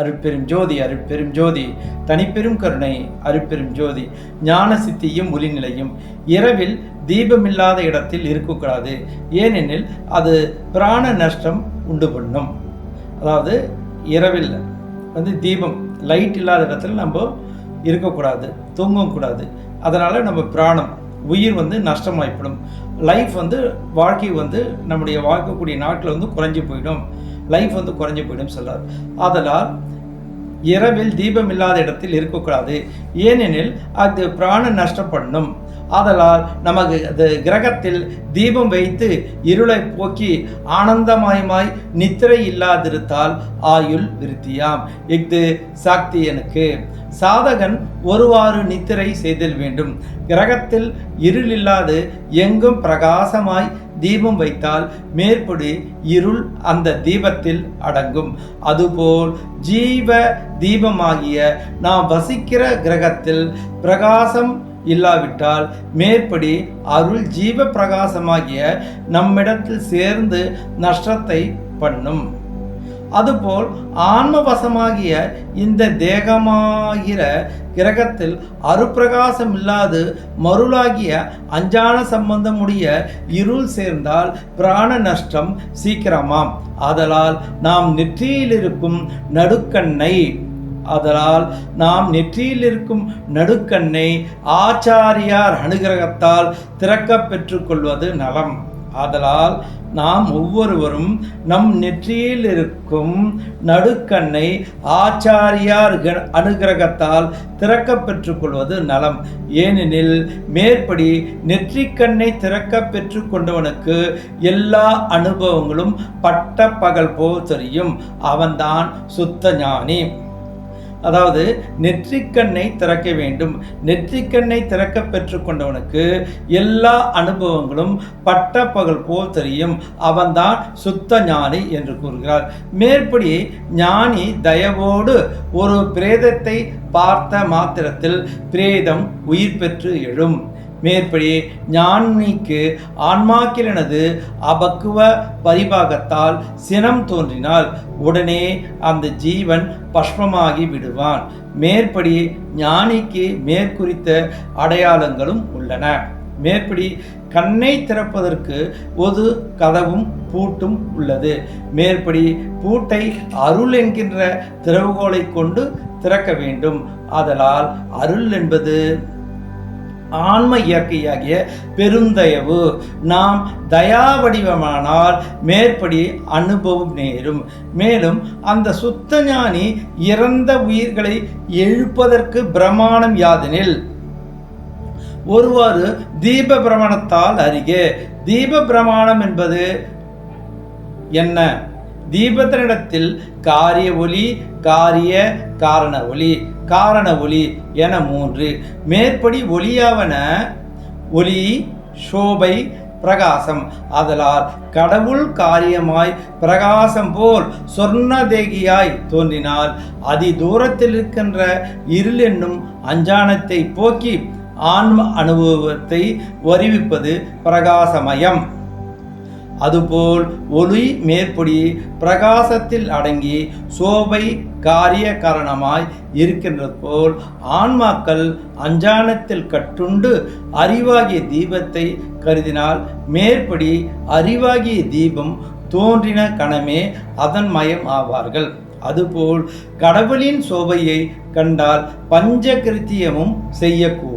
அருட்பெரும் ஜோதி அருட்பெரும் ஜோதி. தனிப்பெரும் கருணை அருட்பெரும் ஜோதி. ஞான சித்தியும் ஒளிநிலையும். இரவில் தீபமில்லாத இடத்தில் இருக்கக்கூடாது. ஏனெனில் அது பிராண நஷ்டம் உண்டு பண்ணும். அதாவது இரவில் வந்து தீபம் லைட் இல்லாத இடத்துல நம்ம இருக்கக்கூடாது தூங்கக்கூடாது. அதனால் நம்ம பிராணம் உயிர் வந்து நஷ்டமாய்ப்படும். லைஃப் வந்து வாழ்க்கை வந்து நம்முடைய வாழ்க்கக்கூடிய நாட்டில் வந்து குறைஞ்சி போயிடும். லைஃப் வந்து குறைஞ்சி போயிடும் சொல்றார். அதனால் இரவில் தீபம் இல்லாத இடத்தில் இருக்கக்கூடாது. ஏனெனில் அது பிராணம் நஷ்டப்படணும். ஆதலால் நமக்கு அது கிரகத்தில் தீபம் வைத்து இருளை போக்கி ஆனந்தமயமாய் நித்திரை இல்லாதிருத்தால் ஆயுள் விருத்தியாம். இஃது சாக்தி எனக்கு. சாதகன் ஒருவாறு நித்திரை செய்தல் வேண்டும். கிரகத்தில் இருள் இல்லாது எங்கும் பிரகாசமாய் தீபம் வைத்தால் மேற்படி இருள் அந்த தீபத்தில் அடங்கும். அதுபோல் ஜீவ தீபமாகிய நாம் வசிக்கிற கிரகத்தில் பிரகாசம் இல்லாவிட்டால் மேற்படி அருள் ஜீவ பிரகாசமாகிய நம்மிடத்தில் சேர்ந்து நஷ்டத்தை பண்ணும். அதுபோல் ஆன்மவசமாகிய இந்த தேகமாகிற கிரகத்தில் அருப்பிரகாசம் இல்லாது மருளாகிய அஞ்சான சம்பந்தமுடைய இருள் சேர்ந்தால் பிராண நஷ்டம் சீக்கிரமாம். ஆதலால் நாம் நெற்றியில் இருக்கும் நடுக்கண்ணை அதனால் நாம் நெற்றியில் இருக்கும் நடுக்கண்ணை ஆச்சாரியார் அனுகிரகத்தால் திறக்க பெற்றுக்கொள்வது நலம். ஆதலால் நாம் ஒவ்வொருவரும் நம் நெற்றியில் இருக்கும் நடுக்கண்ணை ஆச்சாரியார் க- அனுகிரகத்தால் திறக்க பெற்றுக்கொள்வது நலம். ஏனெனில் மேற்படி நெற்றிக்கண்ணை திறக்க பெற்று கொண்டவனுக்கு எல்லா அனுபவங்களும் பட்ட பகல் போல் தெரியும். அவன்தான் சுத்த ஞானி. அதாவது நெற்றிக்கண்ணை திறக்க வேண்டும். நெற்றிக்கண்ணை திறக்க பெற்றுக்கொண்டவனுக்கு எல்லா அனுபவங்களும் பட்ட பகல் போல் தெரியும். அவன்தான் சுத்த ஞானி என்று கூறுகிறார். மேற்படி ஞானி தயவோடு ஒரு பிரேதத்தை பார்த்த மாத்திரத்தில் பிரேதம் உயிர் பெற்று எழும். மேற்படி ஞானிக்கு ஆன்மாக்கிலனது அபக்குவ பரிபாகத்தால் சினம் தோன்றினால் உடனே அந்த ஜீவன் பஷ்பமாகி விடுவான். மேற்படி ஞானிக்கு மேற்குறித்த அடையாளங்களும் உள்ளன. மேற்படி கண்ணை திறப்பதற்கு ஒரு கதவும் பூட்டும் உள்ளது. மேற்படி பூட்டை அருள் என்கின்ற திறவுகோலை கொண்டு திறக்க வேண்டும். அதலால் அருள் என்பது ஆன்ம இயற்கையாகிய பெருந்தயவு. நாம் தயா வடிவமானால் மேற்படி அனுபவம் நேரும். மேலும் அந்த சுத்த ஞானி இறந்த உயிர்களை எழுப்பதற்கு பிரமாணம் யாதெனில்? ஒருவாறு தீப பிரமாணத்தால் அறிக தீப பிரமாணம் என்பது என்ன? தீபத்தினிடத்தில் காரிய ஒளி காரிய காரண ஒளி காரண ஒளி என மூன்று. மேற்படி ஒளியாவன ஒளி சோபை பிரகாசம். அதலால் கடவுள் காரியமாய் பிரகாசம் போல் சொர்ணதேகியாய் தோன்றினால் அதி தூரத்தில் இருக்கின்ற இருள் என்னும் அஞ்சானத்தை போக்கி ஆன்ம அனுபவத்தை வருவிப்பது பிரகாசமயம். அதுபோல் ஒளி மேற்படி பிரகாசத்தில் அடங்கி சோபை காரிய காரணமாய் இருக்கின்றது போல் ஆன்மாக்கள் அஞ்சானத்தில் கட்டுண்டு அறிவாகிய தீபத்தை கருதினால் மேற்படி அறிவாகிய தீபம் தோன்றின கணமே அதன் மயம் ஆவார்கள். அதுபோல் கடவுளின் சோபையை கண்டால் பஞ்சகிருத்தியமும் செய்யக்கூடும்.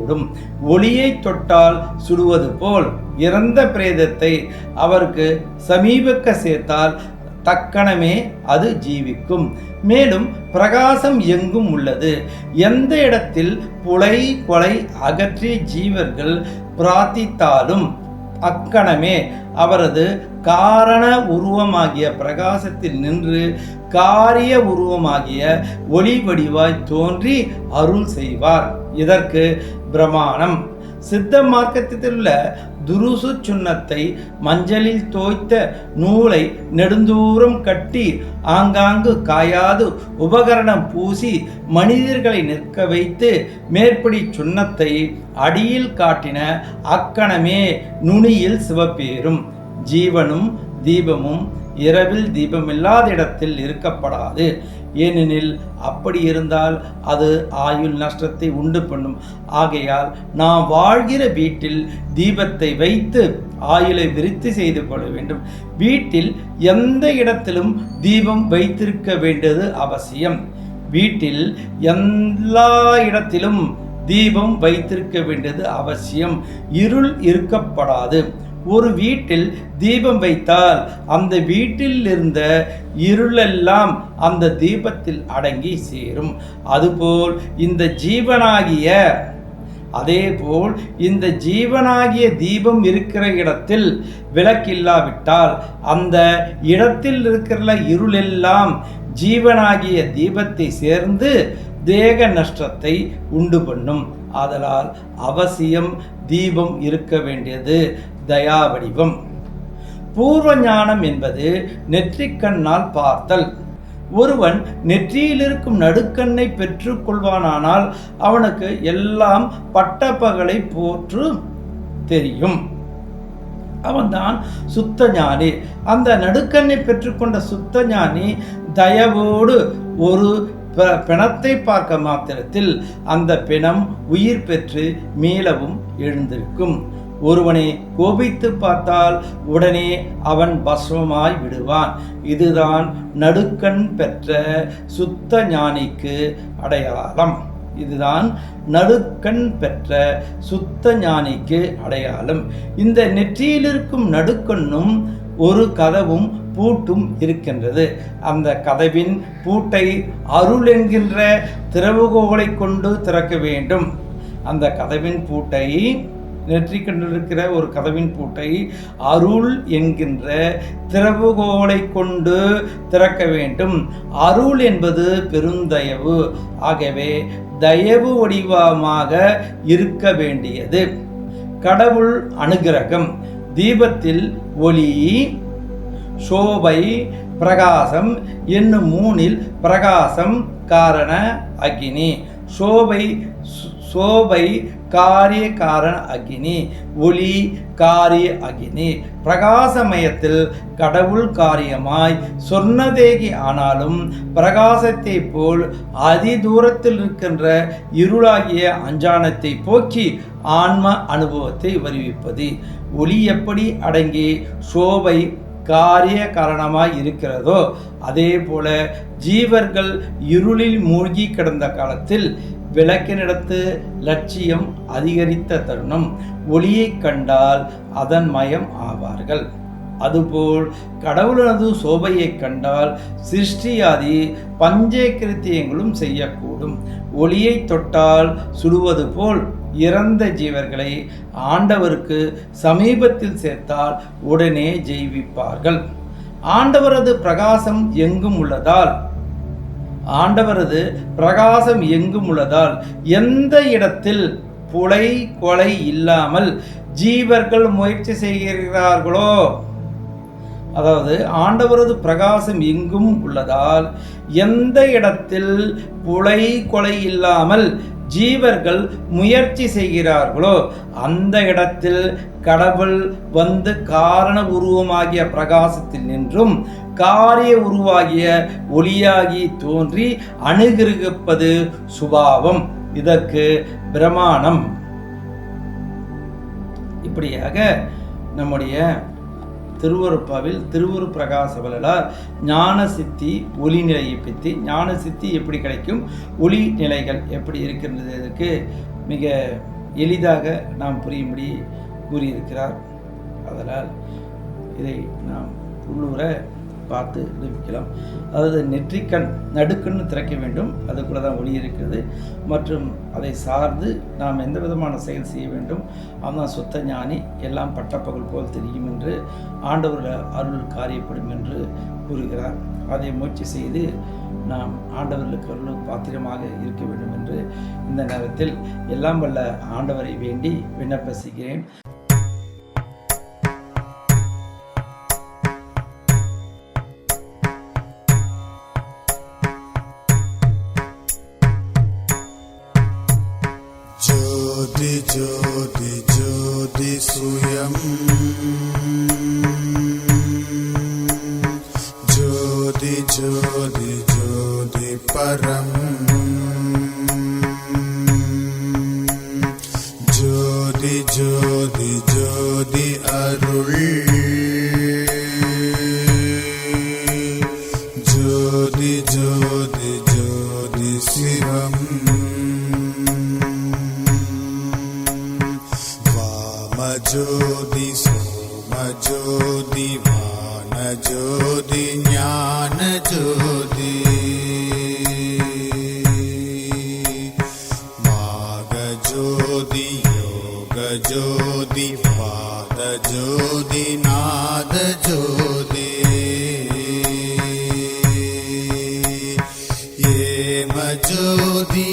ஒளியை தொட்டால் சுடுவது போல் இறந்த பிரேதத்தை அவருக்கு சமீபக்க சேர்த்தால் தக்கணமே அது ஜீவிக்கும். மேலும் பிரகாசம் எங்கும் உள்ளது. எந்த இடத்தில் புலை கொலை அகற்றிய ஜீவர்கள் பிரார்த்தித்தாலும் அக்கணமே அவரது காரண உருவமாகிய பிரகாசத்தில் நின்று காரிய உருவமாகிய ஒளி வடிவாய் தோன்றி அருள் செய்வார். இதற்கு பிரமாணம். சித்த மார்க்கத்தில் உள்ள துருசு சுண்ணத்தை மஞ்சளில் தோய்த்த நூலை நெடுந்தூரம் கட்டி ஆங்காங்கு காயாது உபகரணம் பூசி மனிதர்களை நிற்க வைத்து மேற்படி சுண்ணத்தை அடியில் காட்டின அக்கணமே நுனியில் சிவப்பேறும். ஜீவனும் தீபமும் இரவில் தீபமில்லாத இடத்தில் இருக்கப்படாது. ஏனெனில் அப்படி இருந்தால் அது ஆயுள் நஷ்டத்தை உண்டு பண்ணும். ஆகையால் நாம் வாழ்கிற வீட்டில் தீபத்தை வைத்து ஆயுளை விருத்தி செய்து கொள்ள வேண்டும். வீட்டில் எந்த இடத்திலும் தீபம் வைத்திருக்க வேண்டியது அவசியம். வீட்டில் எல்லா இடத்திலும் தீபம் வைத்திருக்க வேண்டியது அவசியம். இருள் இருக்கப்படாது. ஒரு வீட்டில் தீபம் வைத்தால் அந்த வீட்டில் இருந்த இருளெல்லாம் அந்த தீபத்தில் அடங்கி சேரும். அதுபோல் இந்த ஜீவனாகிய அதேபோல் இந்த ஜீவனாகிய தீபம் இருக்கிற இடத்தில் விளக்கில்லாவிட்டால் அந்த இடத்தில் இருக்கிற இருளெல்லாம் ஜீவனாகிய தீபத்தை சேர்ந்து தேக நஷ்டத்தை உண்டு பண்ணும். ஆதலால் அவசியம் தீபம் இருக்க வேண்டியது. தயா வடிவம் பூர்வ ஞானம் என்பது நெற்றிக்கண்ணால் பார்த்தல். ஒருவன் நெற்றியில் இருக்கும் நடுக்கண்ணை பெற்றுக்கொள்வானானால் அவனுக்கு எல்லாம் பட்டப்பகலை போற்று தெரியும். அவன்தான் சுத்த ஞானி அந்த நடுக்கண்ணை பெற்றுக்கொண்ட சுத்த ஞானி தயவோடு ஒரு பிணத்தை பார்க்க மாத்திரத்தில் அந்த பிணம் உயிர் பெற்று மீளவும் எழுந்திருக்கும். ஒருவனை கோபித்து பார்த்தால் உடனே அவன் பஸ்வமாய் விடுவான். இதுதான் நடுக்கண் பெற்ற சுத்த ஞானிக்கு அடையாளம். இதுதான் நடுக்கண் பெற்ற சுத்த ஞானிக்கு அடையாளம். இந்த நெற்றியில் இருக்கும் நடுக்கண்ணும் ஒரு கதவும் பூட்டும் இருக்கின்றது. அந்த கதவின் பூட்டை அருள் என்கின்ற திறவுகோலை கொண்டு திறக்க வேண்டும். அந்த கதவின் பூட்டை நெற்றிக்கண்டிருக்கிற ஒரு கதவின் பூட்டை அருள் என்கின்ற திறவுகோலை கொண்டு திறக்க வேண்டும். அருள் என்பது பெருந்தயவு. ஆகவே தயவு வடிவமாக இருக்க வேண்டியது. கடவுள் அனுகிரகம். தீபத்தில் ஒளி சோபை பிரகாசம் என்னும் மூனில் பிரகாசம் காரண அக்னி. சோபை சோபை காரிய காரண அக்னி ஒளி காரிய அக்னி. பிரகாசமயத்தில் கடவுள் காரியமாய் சொர்ணதேகி ஆனாலும் பிரகாசத்தை போல் அதி தூரத்தில் இருக்கின்ற இருளாகிய அஞ்சானத்தை போக்கி ஆன்ம அனுபவத்தை வருவிப்பது. ஒளி எப்படி அடங்கி சோபை காரிய காரணமாய் இருக்கிறதோ அதே போல ஜீவர்கள் இருளில் மூழ்கி கிடந்த காலத்தில் விளக்கினிடத்து லட்சியம் அதிகரித்த தருணம். ஒளியை கண்டால் அதன் மயம் ஆவார்கள். அதுபோல் கடவுளனது சோபையை கண்டால் சிருஷ்டியாதி பஞ்சேக்கிருத்தியங்களும் செய்யக்கூடும். ஒளியை தொட்டால் சுடுவது போல் இறந்த ஜீவர்களை ஆண்டவருக்கு சமீபத்தில் சேர்த்தால் உடனே ஜெய்விப்பார்கள் ஆண்டவரது பிரகாசம் எங்கும் உள்ளதால் ஆண்டவரது பிரகாசம் எங்கும் உள்ளதால் எந்த இடத்தில் புலை கொலை இல்லாமல் ஜீவர்கள் முயற்சி செய்கிறார்களோ அதாவது ஆண்டவரது பிரகாசம் எங்கும் உள்ளதால் எந்த இடத்தில் புலை கொலை இல்லாமல் ஜீவர்கள் முயற்சி செய்கிறார்களோ அந்த இடத்தில் கடவுள் வந்து காரண உருவமாகிய பிரகாசத்தில் நின்றும் காரிய உருவாகிய ஒளியாகி தோன்றி அணுகிருப்பது சுபாவம். இதற்கு பிரமாணம். இப்படியாக நம்முடைய திருவருப்பாவில் திருவுரு பிரகாச வள்ளலார் ஞான சித்தி ஒளி நிலையை பற்றி ஞான சித்தி எப்படி கிடைக்கும் ஒளி நிலைகள் எப்படி இருக்கின்றதற்கு மிக எளிதாக நாம் புரியும்படி கூறியிருக்கிறார். அதனால் இதை நாம் உள்ளூர பார்த்து நிரூபிக்கலாம். அதாவது நெற்றிக்கண் நடுக்கண்ணு திறக்க வேண்டும். அதுக்குள்ளே தான் ஒளி இருக்கிறது. மற்றும் அதை சார்ந்து நாம் எந்த விதமான செயல் செய்ய வேண்டும்? அவன் சுத்த ஞானி. எல்லாம் பட்டப்பகல் போல் தெரியும் என்று ஆண்டவர் அருள் காரியப்படும் என்று கூறுகிறார். அதை முயற்சி செய்து நாம் ஆண்டவர்களுக்கு அருள் பாத்திரமாக இருக்க வேண்டும் என்று இந்த நேரத்தில் எல்லாம் வல்ல ஆண்டவரை வேண்டி விண்ணப்பசிக்கிறேன் ஜோதி ஜோதி ஜோதி சுயம் ஜோதி ஜோதி ஜோதி பரம் ஜோதி ஜோதி ஜோதி அருள் ज्योति योग ज्योति पाद ज्योति नाद ज्योति। ये म ज्योति